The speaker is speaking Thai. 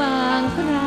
บางครั้ง